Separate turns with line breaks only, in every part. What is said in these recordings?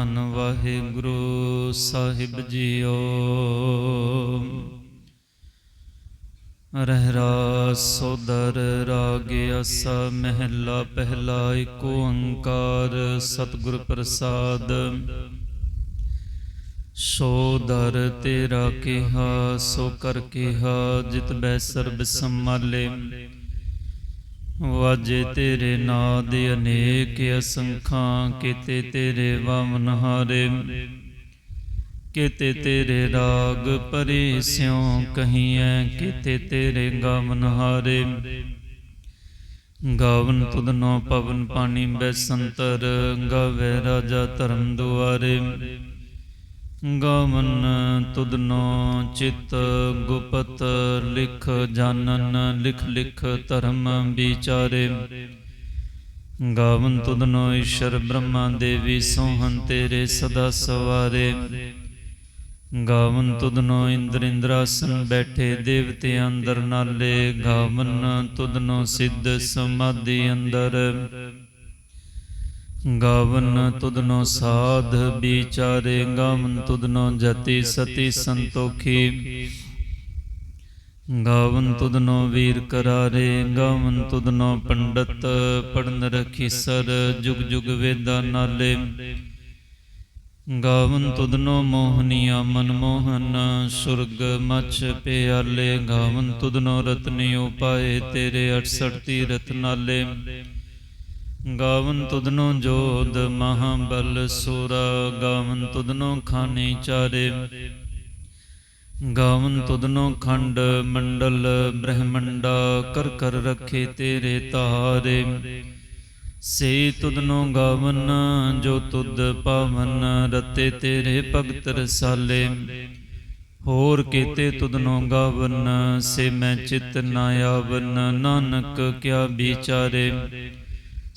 ਧੰਨ ਵਾਹਿਗੁਰੂ ਸਾਹਿਬ ਜੀਓ। ਰਹਿਰਾ ਸੋਦਰ ਰਾਗ ਅਸਾ ਮਹਿਲਾ ਪਹਿਲਾ ਏਕ ਓੰਕਾਰ ਸਤਿਗੁਰ ਪ੍ਰਸਾਦ। ਸੋ ਦਰ ਤੇਰਾ ਕਿਹਾ, ਸੋ ਕਰ ਕਿਹਾ, ਜਿਤ ਬੈ ਸਰਬ ਸੰਮਾਲੇ ਵਾਜੇ ਤੇਰੇ ਨਾਂ ਦੇ ਅਨੇਕ ਅਸੰਖਾਂ, ਕਿਤੇ ਤੇਰੇ ਵਾਮਨ ਹਾਰੇ। ਕੀਤੇ ਤੇਰੇ ਰਾਗ ਪਰੇ ਸਿਉ ਕਹੀਐ, ਕੀਤੇ ਤੇਰੇ ਗਾਵਨ ਹਾਰੇ। ਗਾਵਨ ਤੁਧਨੋ ਪਵਨ ਪਾਣੀ ਬੈਸੰਤਰ ਗਾਵੇ ਰਾਜਾ ਧਰਮ ਦੁਆਰੇ। ਗਾਵਨ ਤੁਦਨੋ ਚਿਤ ਗੁਪਤ ਲਿਖ ਜਾਨਨ ਲਿਖ ਲਿਖ ਧਰਮ ਵਿਚਾਰੇ। ਗਾਵਨ ਤੁਦਨੋ ਈਸ਼ਰ ਬ੍ਰਹਮਾ ਦੇਵੀ ਸੋਹਨ ਤੇਰੇ ਸਦਾ ਸਵਾਰੇ। ਗਾਵਨ ਤੁਦਨੋ ਇੰਦਰ ਇੰਦਰਾਸਨ ਬੈਠੇ ਦੇਵਤੇ ਅੰਦਰ ਨਾਲੇ। ਗਾਵਨ ਤੁਦਨੋ ਸਿੱਧ ਸਮਾਧੀ ਅੰਦਰ। ਗਾਵਨ ਤੁਧਨੋ ਸਾਧ, ਵਿਚਾਰੇ ਗਾਵਨ ਤੁਧਨੋ ਜਤੀ ਸਤੀ ਸੰਤੋਖੀ। ਗਾਵਨ ਤੁਧਨੋ ਵੀਰ ਕਰਾਰੇ, ਗਾਵਨ ਤੁਧਨੋ ਪੰਡਤ, ਪੜਨ ਰਖੀ ਸਰ, ਜੁਗ ਜੁਗ ਵੇਦਾ ਨਾਲੇ। ਗਾਵਨ ਤੁਧਨੋ ਮੋਹਨੀਆ ਮਨ ਮੋਹਨ, ਸੁਰਗ ਮਛ ਪਿਆਲੇ। ਗਾਵਨ ਤੁਧਨੋ ਰਤਨੀ ਉਪਾਏ, ਤੇਰੇ 68 ਤੀਰਥ ਨਾਲੇ। ਗਾਵਨ ਤੁਧਨੋ ਜੋਦ ਮਹਾਬਲ ਸੂਰਾ, ਗਾਵਨ ਤੁਧਨੋ ਖਾਨੇ ਚਾਰੇ। ਗਾਵਨ ਤੁਧਨੋ ਖੰਡ ਮੰਡਲ, ਬ੍ਰਹਮੰਡਾ ਕਰ ਕਰ ਰਖੇ ਤੇਰੇ ਤਾਰੇ। ਸੇ ਤੁਧਨੋ ਗਾਵਨ, ਜੋ ਤੁਧ ਪਾਵਨ, ਰਤੇ ਤੇਰੇ ਭਗਤ ਰਸਾਲੇ। ਹੋਰ ਕੀਤੇ ਤੁਧਨੋ ਗਾਵਨ, ਸੇ ਮੈਂ ਚਿਤ ਨਾ ਆਵਨ, ਨਾਨਕ ਕਿਆ ਵਿਚਾਰੇ।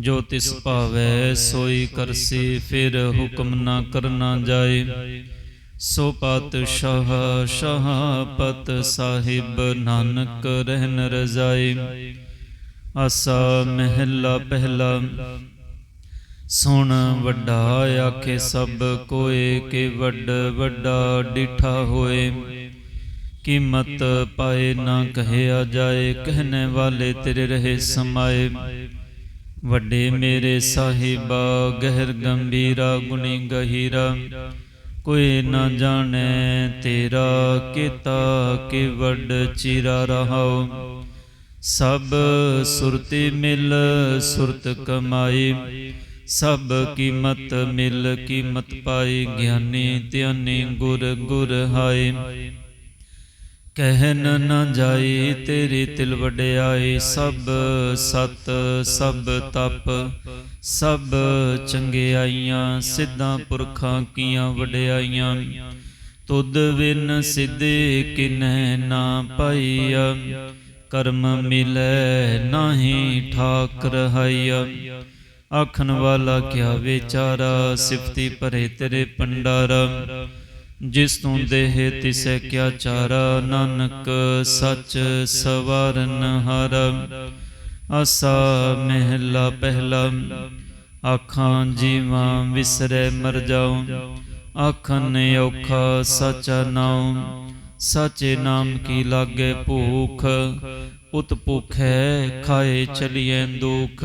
ਜੋ ਤਿਸ ਭਾਵੈ ਸੋਈ ਕਰਸੀ, ਫਿਰ ਹੁਕਮ ਨਾ ਕਰਨਾ ਜਾਏ। ਸੋ ਪਾਤਸ਼ਾਹ ਸ਼ਾਹਪਤ ਸਾਹਿਬ ਨਾਨਕ ਰਹਿਨ ਰਜ਼ਾਈ ਆਸਾ ਮਹਿਲਾ ਪਹਿਲਾ, ਸੁਣ ਵੱਡਾ ਆਖੇ ਸਭ ਕੋਏ, ਕੇ ਵੱਡ ਵੱਡਾ ਡਿਠਾ ਹੋਏ। ਕੀਮਤ ਪਾਏ ਨਾ ਕਹਿਆ ਜਾਏ, ਕਹਿਣੇ ਵਾਲੇ ਤੇਰੇ ਰਹੇ ਸਮਾਏ। ਵੱਡੇ ਮੇਰੇ ਸਾਹਿਬਾ, ਗਹਿਰ ਗੰਭੀਰਾ, ਗੁਣੀ ਗਹੀਰਾ, ਕੋਈ ਨਾ ਜਾਣੈ ਤੇਰਾ ਕੀਤਾ ਕਿ ਵੱਡ ਚਿਰਾ ਰਹਾਉ। ਸਭ ਸੁਰਤੀ ਮਿਲ, ਸੁਰਤ ਕਮਾਈ, ਸਭ ਕੀਮਤ ਮਿਲ, ਕੀਮਤ ਪਾਈ, ਗਿਆਨੀ ਧਿਆਨੀ ਗੁਰ ਗੁਰ ਹਾਏ ਕਹਿਨ ਨਾ ਜਾਈ ਤੇਰੇ ਤਿਲ ਵਡਿਆਏ ਸਭ ਸਤ, ਸਭ ਤਪ, ਸਭ ਚੰਗਿਆਈਆਂ, ਸਿੱਧਾਂ ਪੁਰਖਾਂ ਕੀਆਂ ਵਡਿਆਈਆਂ। ਤੁਧ ਵਿਨ ਸਿੱਧੇ ਕਿਨੈ ਨਾ ਪਾਈਆ, ਕਰਮ ਮਿਲੈ ਨਾਹੀ ਠਾਕ ਰਹਾਈਆ ਆਖਣ ਵਾਲਾ ਕਿਆ ਵਿਚਾਰਾ, ਸਿਫਤੀ ਭਰੇ ਤੇਰੇ ਪੰਡਾਰਾ ਜਿਸ ਤੂੰ ਦੇਹ ਤਿਸੈ ਕਿਆ ਚਾਰਾ, ਨਾਨਕ ਸਚ ਸਵਾਰਨ ਹਰ। ਆਸਾ ਮਹਿਲਾ ਪਹਿਲਾ, ਆਖਾਂ ਜੀਵਾਂ ਵਿਸਰੈ ਮਰ ਜਾਉ। ਆਖਨ ਔਖਾ ਸਚਾ ਨਾਉ, ਸਾਚੇ ਨਾਮ ਕੀ ਲਾਗੇ ਭੂਖ। ਉਤ ਭੁਖੈ ਖਾਏ ਚਲੀਐ ਦੁਖ।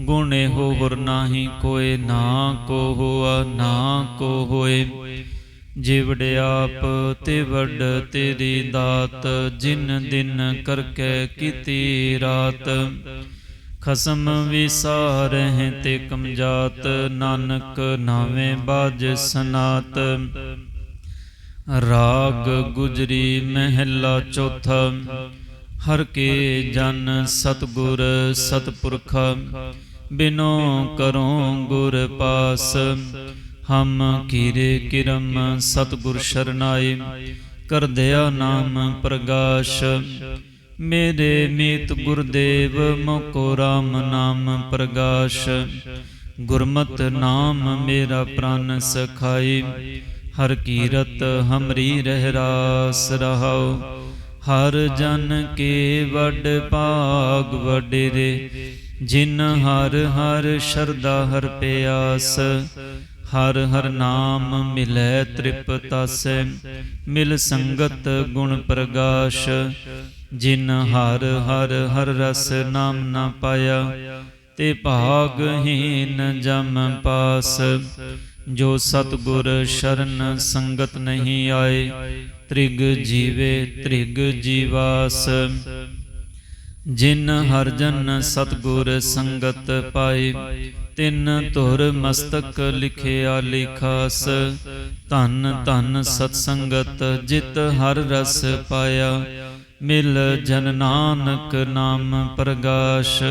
ਗੁਣੇ ਹੋਰ ਨਾਹੀ ਕੋਏ, ਨਾ ਕੋ ਹੋਆ, ਨਾ ਕੋ ਹੋਏ। ਜੇ ਵਡਿਆਪ ਤੇ ਵੱਡ ਤੇਰੀ ਦਾਤ, ਜਿਨ ਦਿਨ ਕਰਕੇ ਕੀਤੀ ਰਾਤ। ਖਸਮ ਵਿਸਾਰਹਿ ਤੇ ਕਮਜਾਤ, ਨਾਨਕ ਨਾਵੇਂ ਬਾਜ ਸਨਾਤ। ਰਾਗ ਗੁਜਰੀ ਮਹਿਲਾ ਚੌਥਾ, ਹਰ ਕੇ ਜਨ ਸਤਗੁਰ ਸਤਪੁਰਖ। ਬਿਨੋ ਕਰੋ ਗੁਰ ਪਾਸ। ਹਮ ਕੀਰੇ ਕਿਰਮ ਸਤਗੁਰ ਸ਼ਰਨਾਈ ਕਰਦਿਆ ਨਾਮ ਪ੍ਰਗਾਸ਼। ਮੇਰੇ ਮੀਤ ਗੁਰਦੇਵ ਮੋਕੋ RAM ਨਾਮ ਪ੍ਰਗਾਸ਼। ਗੁਰਮਤਿ ਨਾਮ ਮੇਰਾ ਪ੍ਰਾਨ ਸਖਾਈ ਹਰ ਕੀਰਤ ਹਮਰੀ ਰਹਿ ਰਾਸ ਰਹਾਉ। ਹਰ ਜਨ ਕੇ ਵੱਡ ਭਾਗ ਵਡੇਰੇ ਜਿਨ ਹਰ ਹਰ ਸ਼ਰਦਾ ਹਰ ਪਿਆਸ, ਹਰ ਹਰ ਨਾਮ ਮਿਲੈ ਤ੍ਰਿਪਤਾਸੈ ਮਿਲ ਸੰਗਤ ਗੁਣ ਪ੍ਰਗਾਸ਼, ਜਿਨ ਹਰ ਹਰ ਹਰ ਰਸ ਨਾਮ ਨਾ ਪਾਇਆ, ਤੇ ਭਾਗਹੀਨ ਜਮ ਪਾਸ। ਜੋ ਸਤਗੁਰ ਸ਼ਰਨ ਸੰਗਤ ਨਹੀਂ ਆਏ, ਤ੍ਰਿਗ ਜੀਵੇ ਤ੍ਰਿਗ ਜੀਵਾਸ। ਜਿਨ ਹਰ ਜਨ ਸਤਗੁਰ ਸੰਗਤ ਪਾਏ, ਤਿਨ ਧੁਰ ਮਸਤਕ ਲਿਖਿਆ ਲਿਖਾਸ, ਧਨ ਧਨ ਸਤ ਸੰਗਤ ਜਿਤ ਹਰ ਰਸ ਪਾਇਆ, ਮਿਲ ਜਨ ਨਾਨਕ ਨਾਮ ਪ੍ਰਗਾਸ਼,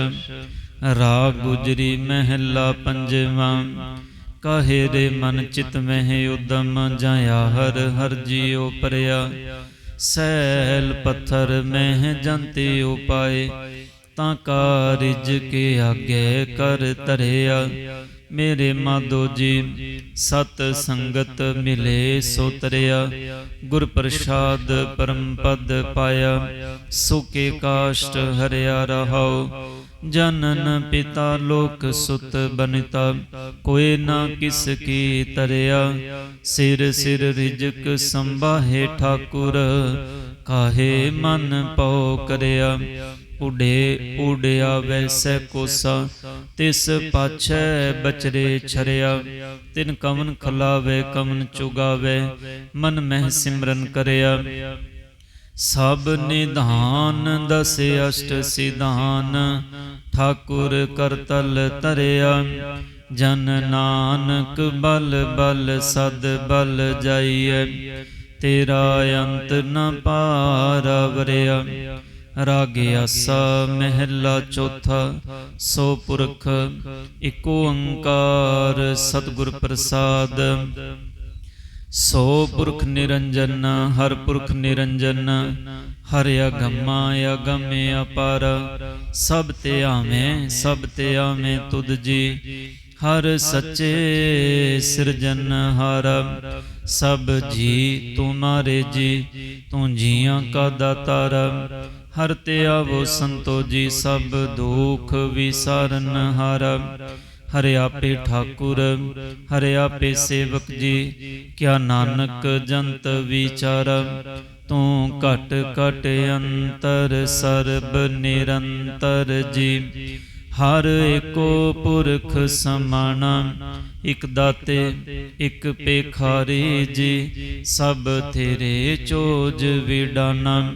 ਰਾਗ ਗੁਜਰੀ ਮਹਿਲਾ ਪੰਜਵਾਂ, ਕਾਹੇ ਰੇ ਮਨ ਚਿਤ ਮਹਿ ਉਦਮ ਜਾਇਆ ਹਰ ਹਰ ਜੀਉ ਪਰਿਆ ਸੈਲ ਪੱਥਰ ਮਹਿ ਜੰਤੇ ਉਪਾਏ, ਤਾਂ ਕਾਰਜ ਕੇ ਆਗੇ ਕਰ ਧਰਿਆ। ਮੇਰੇ ਮਾਧੋ ਜੀ, ਸਤ ਸੰਗਤ ਮਿਲੇ ਸੋ ਤਰਿਆ ਗੁਰ ਪ੍ਰਸਾਦ ਪਰਮ ਪਦ ਪਾਇਆ ਸੁਕੇ ਕਾਸ਼ਟ ਹਰਿਆ ਰਹਾਉ। ਜਨਨ ਪਿਤਾ ਲੋਕ ਸੁਤ ਬਨਿਤਾ ਕੋਏ ਨਾ ਕਿਸ ਕੀ ਤਰਿਆ। ਸਿਰ ਸਿਰ ਰਿਜਕ ਸੰਭਾਹੇ ਠਾਕੁਰ, ਕਾਹੇ ਮਨ ਪਉ ਕਰਿਆ। ਉਡੇ ਉਡਿਆ ਵੈਸੈ ਕੋਸਾ, ਤਿਸ ਪਾਛੈ ਬਚਰੇ ਛਰਿਆ। ਤਿਨ ਕਵਨ ਖਲਾਵੇ, ਕਵਨ ਚੁਗਾਵੇ, ਮਨ ਮਹਿ ਸਿਮਰਨ ਕਰਿਆ। ਸਭ ਨਿਧਾਨ ਦਸ ਅਸ਼ਟ ਸਿਧਾਨ, ਠਾਕੁਰ ਕਰਤਲ ਤਰਿਆ ਜਨ ਨਾਨਕ ਬਲ ਬਲ ਸਦ ਬਲ ਜਾਈਐ, ਤੇਰਾ ਅੰਤ ਨ ਪਾਰਵਰਿਆ ਰਾਗ ਆਸਾ ਮਹਿਲਾ ਚੌਥਾ, ਸੋ ਪੁਰਖ ਏਕ ਓੰਕਾਰ ਸਤਿਗੁਰ ਪ੍ਰਸਾਦ। ਸੋ ਪੁਰਖ ਨਿਰੰਜਨ, ਹਰ ਪੁਰਖ ਨਿਰੰਜਨ, ਹਰ ਅਗੰਮਾ ਅਗੰਮ ਅਪਾਰ, ਸਭ ਤੇ ਆਵੇਂ, ਸਭ ਤੇ ਆਵੇਂ ਤੁਧ ਜੀ। ਹਰ ਸੱਚੇ ਸਿਰਜਨ ਹਰ, ਸਭ ਜੀ ਤੁਮਾਰੇ ਜੀ, ਤੂੰ ਜੀਆਂ ਕਾ ਦਾਤਾਰ। ਹਰ ਤੇ ਆਵੋ ਸੰਤੋ ਜੀ, ਸਭ ਦੁਖ ਵਿਸਾਰਨ ਹਰ। ਹਰਿ ਆਪੇ ਠਾਕੁਰ, ਹਰਿ ਆਪੇ ਸੇਵਕ ਜੀ, ਕਿਆ ਨਾਨਕ ਜੰਤ ਵਿਚਾਰ, ਤੂੰ ਘਟ ਘਟ ਅੰਤਰ ਸਰਬ ਨਿਰੰਤਰ ਜੀ। ਹਰ ਏਕੋ ਪੁਰਖ ਸਮਾਣਾ, ਇਕ ਦਾਤੇ, ਇਕ ਪੇਖਾਰੀ ਜੀ, ਸਭ ਤੇਰੇ ਚੋਜ ਵਿਡਾਨਾ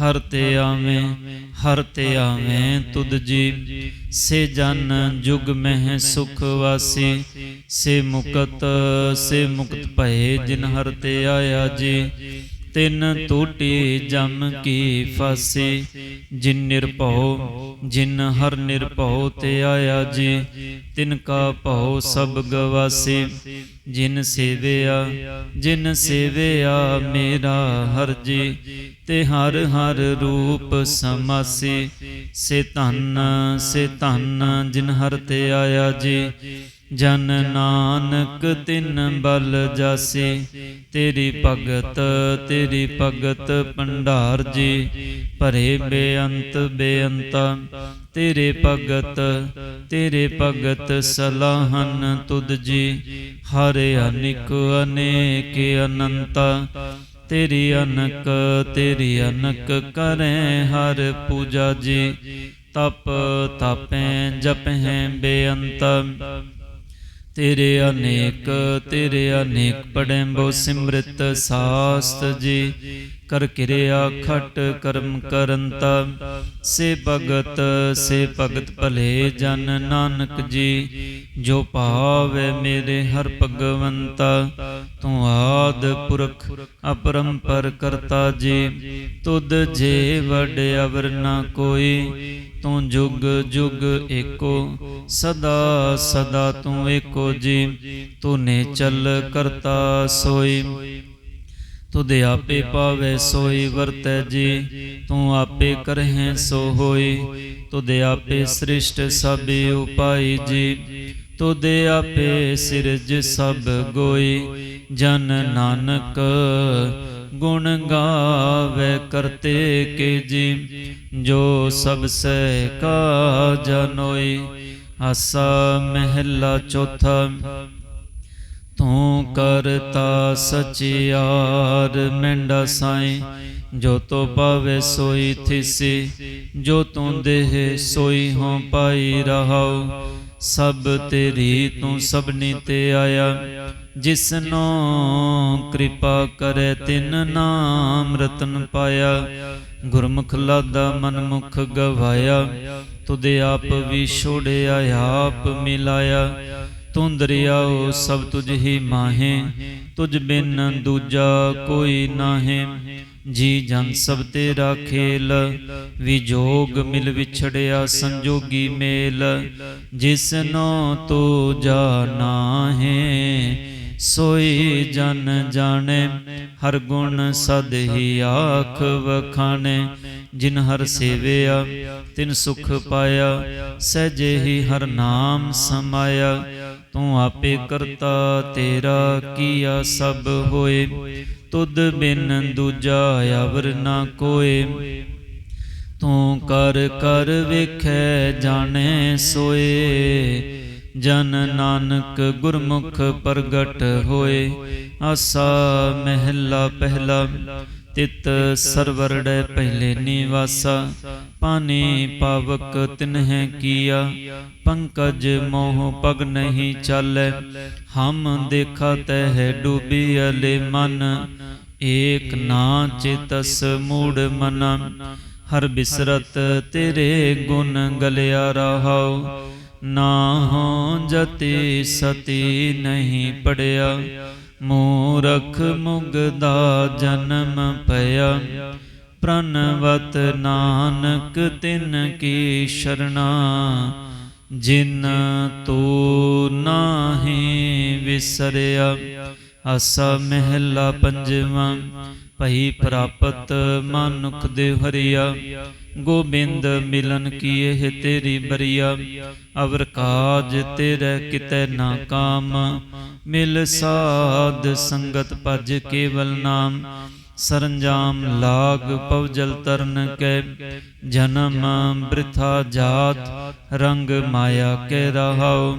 ਹਰ ਤੇ ਆਵੇਂ ਹਰ ਤੇ ਆਵੇਂ ਤੁਧ ਜੀ। ਸੇ ਜਨ ਜੁਗ ਮਹਿ ਸੁਖ ਵਾਸੀ। ਸੇ ਮੁਕਤ ਸੇ ਮੁਕਤ ਭਏ ਜਿਨ ਹਰ ਤੇ ਆਇਆ ਜੀ। ਤਿਨ ਟੂਟੀ ਜਮ ਕੀ ਫਾਸੀ। ਜਿਨ ਨਿਰਭਉ, ਜਿਨ ਹਰ ਨਿਰਭਉ ਤੇ ਆਇਆ ਜੀ, ਤਿਨ ਕਾ ਭਉ ਸਭ ਗਵਾਸੀ। ਜਿਨ ਸੇਵਿਆ ਜਿਨ ਸੇਵਿਆ ਮੇਰਾ ਹਰ ਜੀ, ਤੇ ਹਰ ਹਰ ਰੂਪ ਸਮਾਸੀ। ਸੇ ਧੰਨ ਸੇ ਧੰਨ ਜਿਨ ਹਰ ਤੇ ਆਇਆ ਜੀ ਜਨ ਨਾਨਕ ਤਿਨ ਬਲ ਜਾਸੇ, ਤੇਰੀ ਭਗਤ ਤੇਰੀ ਭਗਤ ਭੰਡਾਰ ਜੀ। ਭਰੇ ਬੇਅੰਤ ਬੇਅੰਤਾ, ਤੇਰੇ ਭਗਤ ਤੇਰੇ ਭਗਤ ਸਲਾਹਨ ਤੁਧ ਜੀ। ਹਰੇ ਅਨਿਕ, ਅਨੇਕ ਅਨੰਤ, ਤੇਰੀ ਅਨਕ ਤੇਰੀ ਅਨਕ ਕਰੈ ਹਰ ਪੂਜਾ ਜੀ। ਤਪ, ਤਪੈ ਜਪਹਿ ਬੇਅੰਤ। ਤੇਰੇ ਅਨੇਕ ਤੇਰੇ ਅਨੇਕ ਪੜੈਂਬੋ ਸਿਮਰਤ ਸਾਸਤ ਜੀ। ਕਰ ਕਿਰਿਆ ਖਟ ਕਰਮ ਕਰੰਤਾ ਸੇ ਭਗਤ ਸੇ ਭਗਤ ਭਲੇ ਜਨ ਨਾਨਕ ਜੀ। ਜੋ ਭਾਵੇ ਮੇਰੇ ਹਰ ਭਗਵੰਤਾ, ਤੂੰ ਆਦ ਪੁਰਖ ਅਪਰੰਪਰ ਕਰਤਾ ਜੀ। ਤੁਧ ਜੇ ਵਡ ਅਵਰ ਨਾ ਕੋਈ ਤੂੰ ਜੁਗ ਜੁਗ ਏਕੋ, ਸਦਾ ਸਦਾ ਤੂੰ ਏਕੋ ਜੀ। ਤੂੰ ਨੇ ਚੱਲ ਕਰਤਾ ਸੋਈ ਤੁਧ ਆਪੇ ਪਾਵੇ ਸੋਈ, ਵਰਤੈ ਜੀ। ਤੂੰ ਆਪੇ ਕਰਹਿ ਸੋ ਹੋਈ ਤੁਧ ਆਪੇ ਸ੍ਰਿਸ਼ਟ ਸਭ ਉਪਾਈ ਜੀ। ਤੁਧ ਆਪੇ ਸਿਰਜ ਸਭ ਗੋਈ, ਜਨ ਨਾਨਕ ਗੁਣ ਗਾਵੇ ਕਰਤੇ ਕੇ ਜੀ, ਜੋ ਸਭ ਸੇ ਕਾ ਜਨੋਈ ਆਸਾ ਮਹਿਲਾ ਚੌਥਾ, ਤੂੰ ਕਰਤਾ ਸਚਿਆਰ ਮੈਂਡਾ ਸਾਈ। ਜੋ ਤੋ ਪਾਵੇ ਸੋਈ ਥਿਸੀ, ਜੋ ਤੂੰ ਦੇਹ ਸੋਈ ਹੋ ਪਾਈ ਰਹਾਉ। ਸਭ ਤੇਰੀ ਤੂੰ ਸਭਨੀ ਤੇ ਆਇਆ। ਜਿਸਨੋ ਕਿਰਪਾ ਕਰੇ ਤਿਨ ਨਾਮ ਰਤਨ ਪਾਇਆ। ਗੁਰਮੁਖ ਲਾਦਾ ਮਨਮੁਖ ਗਵਾਇਆ। ਤੁਧ ਆਪ ਵੀ ਛੋੜਿਆ, ਆਪ ਮਿਲਾਇਆ। ਤੂੰ ਦਰਿਆਓ ਸਭ ਤੁਝ ਹੀ ਮਾਹੇ। ਤੁਝ ਬਿਨ ਦੂਜਾ ਕੋਈ ਨਾਹੇ। ਜੀ ਜਨ ਸਭ ਤੇਰਾ ਖੇਲ ਵਿਜੋਗ ਮਿਲ ਵਿਛੜਿਆ ਸੰਜੋਗੀ ਮੇਲ। ਜਿਸਨੋ ਤੂੰ ਜਾਣਾਹੇ, ਸੋਈ ਜਨ ਜਾਣੇ, ਹਰ ਗੁਣ ਸਦ ਹੀ ਆਖ ਵਖਾਣੇ। ਜਿਨ ਹਰ ਸੇਵਿਆ, ਤਿਨ ਸੁਖ ਪਾਇਆ, ਸਹਜੇ ਹੀ ਹਰ ਨਾਮ ਸਮਾਇਆ। ਤੂੰ ਆਪੇ ਕਰਤਾ ਤੇਰਾ ਕੀਆ ਸਭ ਹੋਏ ਤੁਧ ਬਿਨ ਦੂਜਾ ਅਵਰ ਨਾ ਕੋਏ। ਤੂੰ ਕਰ ਕਰ ਵੇਖੈ, ਜਾਣੈ ਸੋਏ। ਜਨ ਨਾਨਕ ਗੁਰਮੁਖ ਪ੍ਰਗਟ ਹੋਏ। ਆਸਾ ਮਹਿਲਾ ਪਹਿਲਾ, ਤਿਤ ਸਰਵਰੜੈ ਪਹਿਲੇ ਨਿਵਾਸਾ। ਪਾਨੀ ਪਾਵਕ ਤਿਨਹਿ ਕੀਆ, ਪੰਕਜ ਮੋਹ ਪਗ ਨਹੀਂ ਚਾਲੈ। ਹਮ ਦੇਖਾ ਤਹਿ ਡੂਬੀ ਅਲੇ ਮਨ। ਏਕ ਨਾ ਚੇਤਸ ਮੂੜ ਮਨ, ਹਰ ਬਿਸਰਤ ਤੇਰੇ ਗੁਣ ਗਲਿਆ ਰਹਾਉ। ਨਾ ਹੋ ਜਤੀ ਸਤੀ ਨਹੀਂ ਪੜਿਆ, ਮੂਰਖ ਮੁਗਦਾ ਜਨਮ ਭਇਆ। ਪ੍ਰਨਵਤ ਨਾਨਕ ਤਿਨ ਕੀ ਸ਼ਰਣਾ, ਜਿਨ ਤੂ ਨਾਹੀ ਵਿਸਰਿਆ। ਆਸਾ ਮਹਿਲਾ ਪੰਜਵਾਂ, ਭਈ ਪ੍ਰਾਪਤ ਮਨੁਖ ਦੇ ਹਰਿਆ। ਗੋਬਿੰਦ ਮਿਲਨ ਕੀ ਇਹ ਤੇਰੀ ਬਰੀਆ। ਅਵਰ ਕਾਜ ਤੇਰੇ ਕਿਤੇ ਨਾ ਕਾਮ। ਮਿਲ ਸਾਧ ਸੰਗਤ ਭਜ ਕੇਵਲ ਨਾਮ। ਸਰੰਜਾਮ ਲਾਗ ਪਵਜਲ ਤਰਨ ਕੈ। ਜਨਮ ਬ੍ਰਿਥਾ ਜਾਤ, ਰੰਗ ਮਾਇਆ ਕੇ ਰਹਾਉ।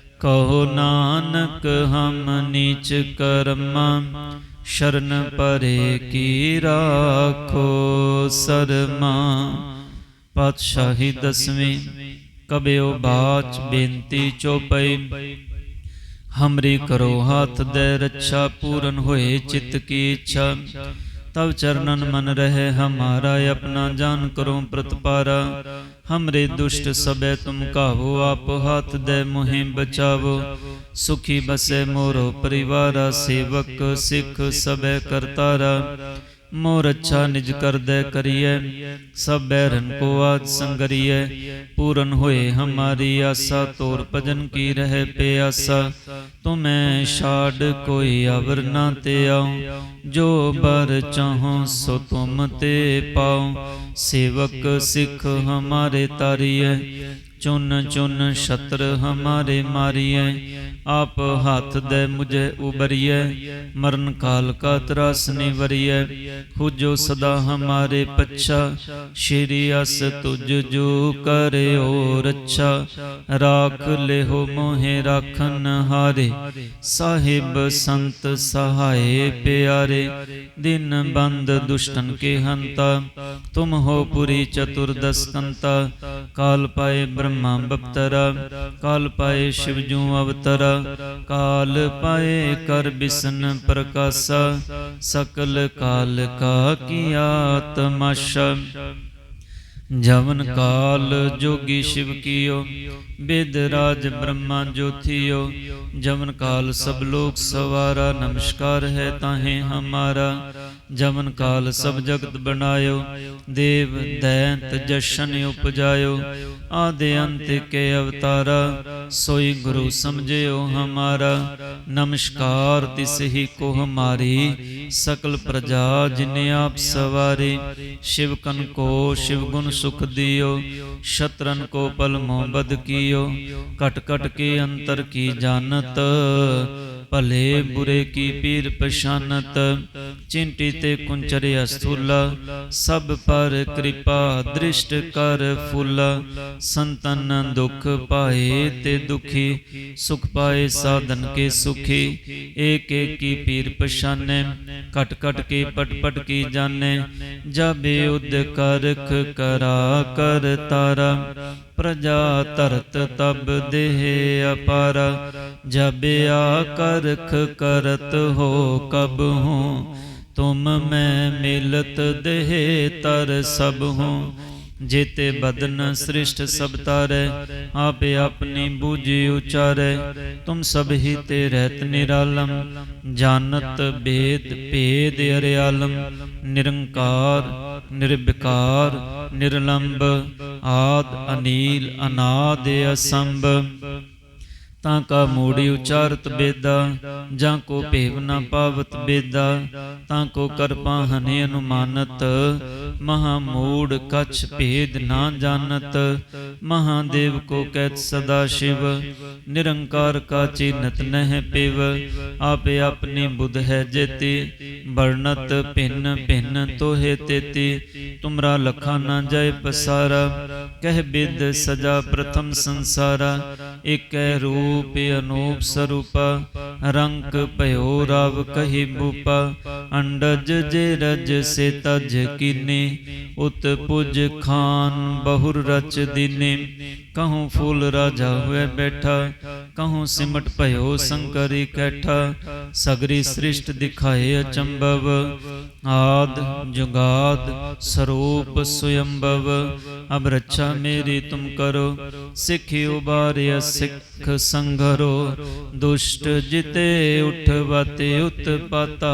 ਕਹੋ ਨਾਨਕ, ਹਮ ਨੀਚ ਕਰਮ, ਸ਼ਰਨ ਪਰੇ ਕੀ ਰਾਖੋ ਸਰਮਾ ਪਾਤਸ਼ਾਹੀ ਦਸਵੀਂ, ਕਬਿਓ ਬਾਚ ਬੇਨਤੀ ਚੋਪਈ। ਹਮਰੀ ਕਰੋ ਹੱਥ ਦੇ ਰੱਛਾ, ਪੂਰਨ ਹੋਏ ਚਿਤ ਕੀ ਇੱਛਾ। ਤਬ ਚਰਨਨ ਮਨ ਰਹੇ, ਹਮਾਰਾ ਆਪਣਾ ਜਾਨ ਕਰੋ ਪ੍ਰਤਪਾਰਾ। ਹਮਰੇ ਦੁਸ਼ਟ ਸਬੈ ਤੁਮ ਕਾਹੋ, ਆਪ ਹੱਥ ਦੇ ਮੋਹਿ ਬਚਾਵੋ। ਸੁਖੀ ਬਸੇ ਮੋਰੋ ਪਰਿਵਾਰਾ, ਸੇਵਕ ਸਿਖ ਸਬੈ ਕਰਤਾਰਾ। ਮੋ ਰੱਛਾ ਨਿਜ ਕਰਦੈ ਕਰੀਐ, ਸਭ ਬੈਰਨ ਕੋ ਆਦ ਸੰਗਰੀਐ। ਪੂਰਨ ਹੋਏ ਹਮਾਰੀ ਆਸਾ, ਤੋਰ ਭਜਨ ਕੀ ਰਹਿ ਪਿਆਸਾ। ਤੁਮੈ ਛਾੜ ਕੋਈ ਅਵਰ ਨਾ ਤੇ ਆਉ, ਜੋ ਬਰ ਚਾਹੋ ਸੋ ਤੁਮ ਤੇ ਪਾਉ। ਸੇਵਕ ਸਿੱਖ ਹਮਾਰੇ ਤਾਰੀਐ, ਚੁਨ ਚੁਨ ਛਤਰ ਹਮਾਰੇ ਮਾਰੀਐ। ਆਪ ਹੱਥ ਦੇ ਮੁਝੇ ਉਬਰੀਐ, ਮਰਨ ਕਾਲ ਕਾ ਤਰਾਸ ਨਿਵਰੀਐ ਖੁਜੋ ਸਦਾ ਹਮਾਰੇ ਪੱਛਾ, ਸ਼੍ਰੀ ਅਸ ਤੁਜ ਜੋ ਕਰਿਓ ਰੱਛਾ। ਰਾਖ ਲਿਹੋ ਮੋਹਿ ਰਾਖਨ ਹਾਰੇ, ਸਾਹਿਬ ਸੰਤ ਸਹਾਏ ਪਿਆਰੇ। ਦਿਨ ਬੰਦ ਦੁਸ਼ਟਨ ਕੇ ਹੰਤਾ, ਤੁਮ ਹੋ ਪੁਰੀ ਚਤੁਰਦਸ ਕੰਤਾ ਕਾਲ ਪਾਏ ਬ੍ਰਹਮਾ ਬਪਤਰਾ, ਕਾਲ ਪਾਏ ਸ਼ਿਵ ਜੂ ਅਵਤਰਾ। काल पाए कर बिसन प्रकाशा, सकल काल का किया तमाशा। जवन काल जोगी शिव कियो, वेद राज ब्रह्मा ज्योतियो जवन काल सब लोग सवारा, नमस्कार है ताहे हमारा। ਜਮਨ ਕਾਲ ਸਭ ਜਗਤ ਬਣਾਇਓ, ਦੇਵ ਦੈਂਤ ਜਸ਼ਨ ਉਪਜਾਇਓ। ਆਦੇ ਅੰਤ ਕੇ ਅਵਤਾਰਾ, ਸੋਈ ਗੁਰੂ ਸਮਝਿਓ ਹਮਾਰਾ। ਨਮਸਕਾਰ ਤਿਸ ਹੀ ਕੋ ਹਮਾਰੀ ਸਕਲ ਪ੍ਰਜਾ ਜਿਨੇ ਆਪ ਸਵਾਰੀ। ਸ਼ਿਵ ਕਨ ਕੋ ਸ਼ਿਵ ਗੁਣ ਸੁਖ ਦਿਓ, ਸ਼ਤਰਨ ਕੋ ਪਲ ਮੋਬਦ ਕੀਓ। ਕਟ ਕਟ ਕੇ ਅੰਤਰ ਕੀ ਜਾਣਤ ਭਲੇ ਬੁਰੇ ਕੀ ਪੀਰ ਪਛਾਨਤ, ਚਿੰਟੀ ਤੇ ਕੁੰਚਰਿਆ ਸਥੂਲ, ਸਭ ਪਰ ਕਿਰਪਾ ਦ੍ਰਿਸ਼ਟ ਕਰ ਫੁੱਲ। ਸੰਤਨ ਦੁਖ ਪਾਏ ਤੇ ਦੁਖੀ, ਸੁਖ ਪਾਏ ਸਾਧਨ ਕੇ ਸੁਖੀ। ਏਕ ਏਕ ਕੀ ਪੀਰ ਪਛਾਨੈ ਕਟ ਕਟ ਕੇ ਪਟ ਪਟ ਕੀ ਜਾਣੈ। ਜਬੇ ਉਦ ਕਰਖ ਕਰਾ ਕਰ ਤਾਰਾ। ਪ੍ਰਜਾ ਤਰਤ ਤਬ ਦੇਹ ਅਪਰ ਜਬਿਆ ਕਰਖ ਕਰਤ ਹੋ ਕਬ ਹੂੰ, ਤੁਮ ਮੈਂ ਮਿਲਤ ਦੇਹ ਤਰ ਸਭ ਹੂੰ। ਜੇਤੇ ਬਦਨ ਸ੍ਰਿਸ਼ਟ ਸਭ ਤਾਰੈ, ਆਪੇ ਆਪਨੇ ਬੂਝੇ ਉਚਾਰੈ। ਤੁਮ ਸਭ ਹੀ ਤੇ ਰਹਿਤ ਨਿਰਾਲਮ ਜਾਣਤ ਭੇਦ ਭੇਦ ਅਰਿਆਲਮ। ਨਿਰੰਕਾਰ, ਨਿਰਵਿਕਾਰ, ਨਿਰਲੰਬ, ਆਦ ਅਨੀਲ, ਅਨਾਦ ਅਸੰਭ। ਤਾਂ ਕਾ ਮੂੜੀ ਉਚਾਰਤ ਬੇਦਾ, ਜਾਂ ਕੋ ਭੇਵ ਨਾ ਪਾਵਤ ਬੇਦਾ, ਤਾਂ ਕੋ ਕਰਪਾ ਹਨੇ ਅਨੁਮਾਨਤ, ਮਹਾ ਮੂੜ ਕਛ ਭੇਦ ਨਾ ਜਾਣਤ ਮਹਾਦੇਵ ਕੋ ਕਹਿਤ ਸਦਾ ਸ਼ਿਵ, ਨਿਰੰਕਾਰ ਕਾ ਚਿਨਤ ਨਹਿ ਪਿਵ, ਆਪੇ ਆਪਣੀ ਬੁੱਧ ਹੈ ਜੇਤੀ, ਵਰਣਤ ਭਿੰਨ ਭਿੰਨ ਤੋਹੇ ਤੇਤੀ, ਤੁਮਰਾ ਲਖਾ ਨਾ ਜਾਏ ਪਸਾਰਾ, ਕਹਿ ਬਿਦ ਸਜਾ ਪ੍ਰਥਮ ਸੰਸਾਰਾ ਇਕੈ ਰੂਪ ਰੂਪ ਅਨੂਪ ਸਰੂਪ ਰੰਗ ਭਇਓ ਰਵ ਕਹੀ ਬੂਪਾ, ਅੰਡਜ ਜੇ ਰਜ ਸੇ ਤਜ ਕੀਨੇ, ਉਤ ਪੁਜ ਖਾਨ ਬਹੁਰ ਰਚ ਦੀਨੇ। ਕਹੂੰ ਫੂਲ ਰਾਜਾ ਹੋਏ ਬੈਠਾ, ਕਹੂੰ ਸਿਮਟ ਭਇਓ ਸੰਕਰ ਇਕੱਠਾ ਸਗਰੀ ਸ੍ਰਿਸ਼ਟ ਦਿਖਾਏ ਅਚੰਭਵ, ਆਦ ਜੁਗਾਦ ਸਰੂਪ ਸੁਯੰਭਵ ਅਬ ਰੱਛਾ ਮੇਰੀ ਤੁਮ ਕਰੋ ਸਿੱਖੀ ਉਬਾਰਿਆ ਸਿੱਖ ਸੰਘਰੋ ਦੁਸ਼ਟ ਜਿਤੇ ਉਠਵਤੇ ਉਤਪਾਤਾ,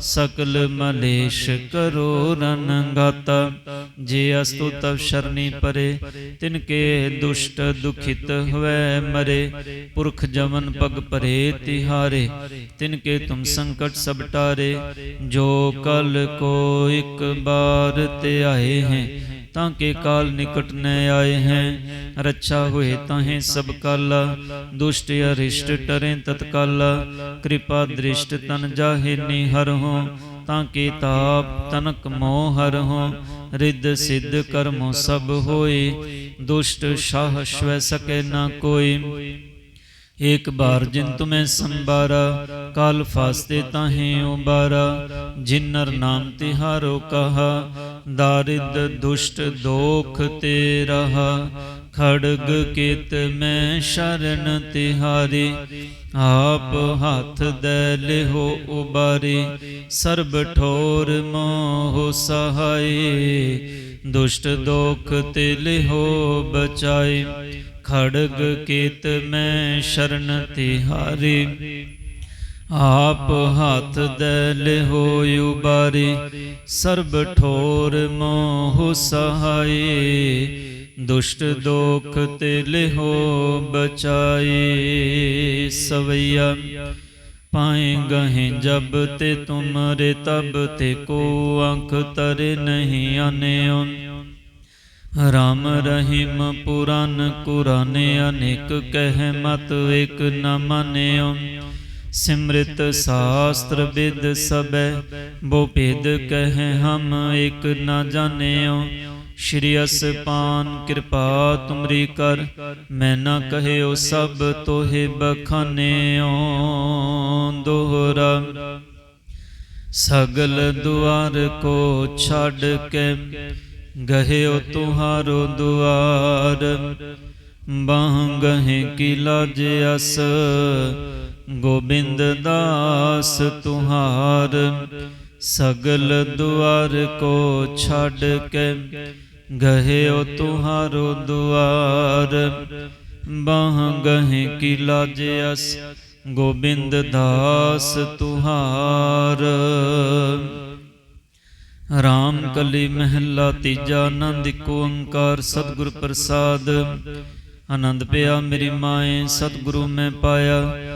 ਸਕਲ ਮਲੇਸ਼ ਕਰੋ ਰਨ ਜੇ ਅਸਤੁ ਤਵ ਸ਼ਰਣੀ ਪਰੇ ਤਿਨ ਕੇ ਦੁਸ਼ਟ ਦੁਖਿਤ ਹੋਵੇ ਮਰੇ। ਪੁਰਖ ਜਮਨ ਪਗ ਪਰੇ ਤਿਹਾਰੇ ਤਿਨ ਕੇ ਤੁਮ ਸੰਕਟ ਸਭ ਟਾਰੇ। ਜੋ ਕਲ ਕੋ ਇੱਕ ਬਾਰ ਤੇ ਆਏ ਹੈ ਤਾਂ ਕੇ ਕਾਲ ਨਿਕਟ ਨ ਆਏ ਹੈ। ਰੱਛਾ ਹੋਏ ਤਾਹੇ ਸਭ ਕਾਲ। ਦੁਸ਼ਟ ਅਰਿਸ਼ਟ ਟਰੇ ਤਤਕਾਲ ਕਿਰਪਾ ਦ੍ਰਿਸ਼ਟ ਤਨ ਜਾਹੇ ਨਿਹਰ ਹੋ। ਤਾਂ ਕੇ ਤਾਪ ਤਨਕ ਮੋਹ ਹਰ ਹੋ। ਰਿੱਧ ਸਿੱਧ ਕਰਮੋ ਸਭ ਹੋਏ। ਦੁਸ਼ਟ ਸ਼ਾਹ ਸ਼ਵੈ ਸਕੈ ਨਾ ਕੋਈ एक बार जिन तुम्हें संबारा काल फास्ते ताहे उबारा जिन्नर नाम तिहारो कहा दारिद दुष्ट दोख ते रहा ਖੜਗ ਕੀਤ ਮੈਂ ਸ਼ਰਨ ਤਿਹਾਰੀ ਆਪ ਹੱਥ ਦੇ ਲਿਹੋ ਉਬਾਰੀ ਸਰਬ ਠੋਰ ਮੋਹ ਸਹਾਈ ਦੁਸ਼ਟ ਦੋਖ ਤੇ ਲਿਹੋ ਬਚਾਈ ਖੜਗ ਕੀਤ ਮੈਂ ਸ਼ਰਨ ਤਿਹਾਰੀ ਆਪ ਹੱਥ ਦੇ ਲਿਹੋ ਉਬਾਰੀ, ਸਰਬ ਠੋਰ ਮੋਹ ਸਹਾਈ ਦੁਸ਼ਟ ਦੋਖ ਤੇ ਲਿਹੋ ਬਚਾਈ ਸਵਈਆ, ਪਾਏ ਗਹਿ ਜਬ ਤੇ ਤੁਮਰੇ ਤਬ ਤੇ ਕੋ ਅੰਖ ਤਰੇ ਨਹੀਂ ਆਨਿਓ ਰਾਮ ਰਹੀਮ ਪੁਰਾਨ ਕੁਰਾਨੇ ਅਨੇਕ ਕਹਿ ਮਤ ਏਕ ਨ ਮਾਨਿਓ। ਸਿਮ੍ਰਿਤ ਸ਼ਾਸਤਰ ਵਿਦ ਸਬੈ ਬੋ ਭੇਦ ਕਹਿ ਹਮ ਏਕ ਨ ਜਾਣਿਓ। ਸ਼੍ਰੀ ਅਸਪਾਨ ਕਿਰਪਾ ਤੁਮਰੀ ਕਰ, ਮੈਂ ਨਾ ਕਹਿਓ ਸਭ ਤੋਹੇ ਬਖਾਨਿਓ। ਦੋਹਰਾ, ਸਗਲ ਦੁਆਰ ਕੋ ਛੱਡ ਕੇ ਗਹਿਓ ਤੁਹਾਰੋ ਦੁਆਰ, ਬਾਹ ਗਹੇ ਕੀ ਲਾਜ ਅਸ, ਗੋਬਿੰਦ ਦਾਸ ਤੁਹਾਰ, ਸਗਲ ਦੁਆਰ ਕੋ ਛੱਡ ਕੇ ਗਹਿਓ ਤੁਹਾਰੋ ਦੁਆਰ, ਬਾਹ ਗਹੇ ਕੀ ਲਾਜ ਅਸ, ਗੋਬਿੰਦ ਦਾਸ ਤੁਹਾਰ। ਰਾਮ ਕਲੀ ਮਹਿਲਾ, ਤੀਜਾ ਆਨੰਦ ਏਕ ਓੰਕਾਰ, ਸਤਿਗੁਰ ਪ੍ਰਸਾਦ। ਆਨੰਦ ਪਿਆ ਮੇਰੀ ਮਾਏ, ਸਤਿਗੁਰੂ ਮੈਂ ਪਾਇਆ।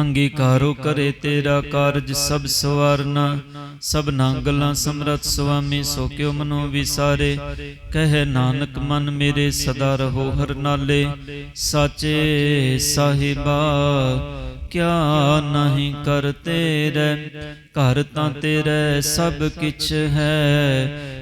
ਅੰਗੀਕਾਰੋ ਕਰੇ ਤੇਰਾ ਕਾਰਜ ਸਭ ਸਵਾਰਨਾ, ਸਭ ਨਾਂਗਲਾਂ ਸਮਰਤ ਸੁਆਮੀ, ਸੋ ਕਿਉ ਮਨੋ ਵਿਸਾਰੇ। ਕਹੇ ਨਾਨਕ ਮਨ ਮੇਰੇ ਸਦਾ ਰਹੋ ਹਰ ਨਾਲੇ, ਸਾਚੇ ਸਾਹਿਬਾ, ਕਿਆ ਨਹੀਂ ਕਰ ਤੇਰੇ, ਘਰ ਤਾਂ ਤੇਰੇ ਸਭ ਕਿਛ ਹੈ।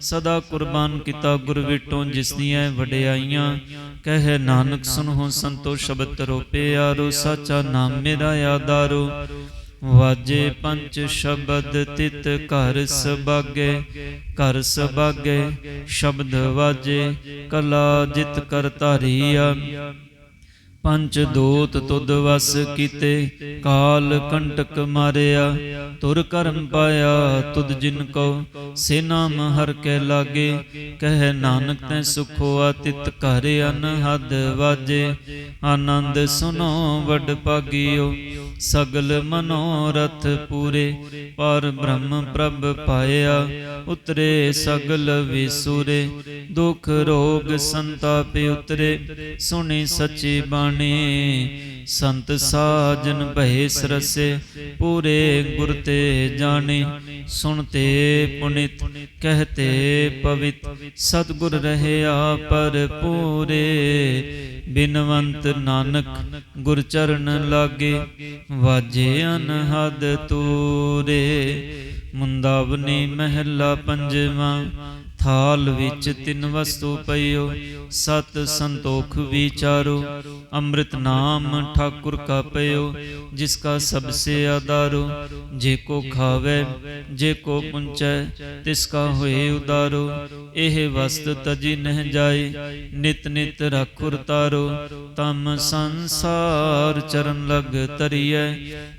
ਸਦਾ ਕੁਰਬਾਨ ਕੀਤਾ ਗੁਰ ਵਿਟੋਂ ਜਿਸ ਦੀਆਂ ਵਡਿਆਈਆਂ। ਕਹੇ ਨਾਨਕ ਸੁਨੋ ਸੰਤੋ ਸ਼ਬਦ ਰੋਪੇ ਪਿਆਰੋ ਸਾਚਾ ਨਾਮ ਮੇਰਾ ਆਧਾਰੋ। ਵਾਜੇ ਪੰਚ ਸ਼ਬਦ ਤਿਤ ਘਰ ਸਬਾਗੇ ਘਰ ਸਬਾਗੇ, ਸ਼ਬਦ ਵਾਜੇ, ਕਲਾ ਜਿਤ ਕਰ ਧਾਰੀਆ। ਪੰਚ ਦੂਤ ਤੁਧ ਵਸ ਕੀਤੇ, ਕਾਲ ਕੰਟਕ ਮਾਰਿਆ, ਤੁਰ ਕਰਮ ਪਾਇਆ ਤੁਧ ਜਿਨ ਕੋ ਸੇ ਨਾਮ ਹਰ ਕੇ ਲਾਗੇ, ਕਹਿ ਨਾਨਕ ਤੈ ਸੁਖੋ ਆਤਿਤ ਘਰ ਅਨਹਦ ਵਾਜੇ, ਆਨੰਦ ਸੁਨੋ ਵਡ ਪਾਗਿਓ ਸਗਲ ਮਨੋਰਥ ਪੂਰੇ, ਪਰ ਬ੍ਰਹਮ ਪ੍ਰਭ ਪਾਇਆ, ਉਤਰੇ ਸਗਲ ਵਿਸੂਰੇ। ਦੁਖ ਰੋਗ ਸੰਤਾਪ ਉਤਰੇ, ਸੁਣੀ ਸੱਚੀ ਬਾਣੀ। ਸੰਤ ਸਾਜਨ ਭਏ ਸਰਸੇ ਪੂਰੇ ਗੁਰ ਤੇ ਜਾਣੇ। ਸੁਣਤੇ ਪੁਨਿਤ, ਕਹਤੇ ਪਵਿੱਤ, ਸਤਗੁਰ ਰਹਿਆ ਪਰ ਪੂਰੇ। ਬਿਨਵੰਤ ਨਾਨਕ ਗੁਰ ਚਰਨ ਲਾਗੇ ਵਾਜੇ ਅਨਹਦ ਤੂਰੇ ਮੁੰਦਾਵਨੀ ਮਹਿਲਾ ਪੰਜਵਾਂ ਥਾਲ ਵਿੱਚ ਤਿੰਨ ਵਸਤੂ ਪਈਓ, ਸਤ ਸੰਤੋਖ ਵਿਚਾਰੋ, ਅੰਮ੍ਰਿਤ ਨਾਮ ਠਾਕੁਰ ਕਾ ਪਈਓ, ਜਿਸ ਕਾ ਸਭ ਸੇ ਆਧਾਰੋ, ਜੇ ਕੋ ਖਾਵੇ, ਜੇ ਕੋ ਪੁੰਚੈ, ਤਿਸ ਕਾ ਹੋਏ ਉਦਾਰੋ, ਇਹ ਵਸਤ ਤਜੀ ਨਹਿ ਜਾਏ, ਨਿਤ ਨਿਤ ਰਖੁਰ ਤਾਰੋ, ਤਮ ਸੰਸਾਰ ਚਰਨ ਲਗ ਤਰੀਐ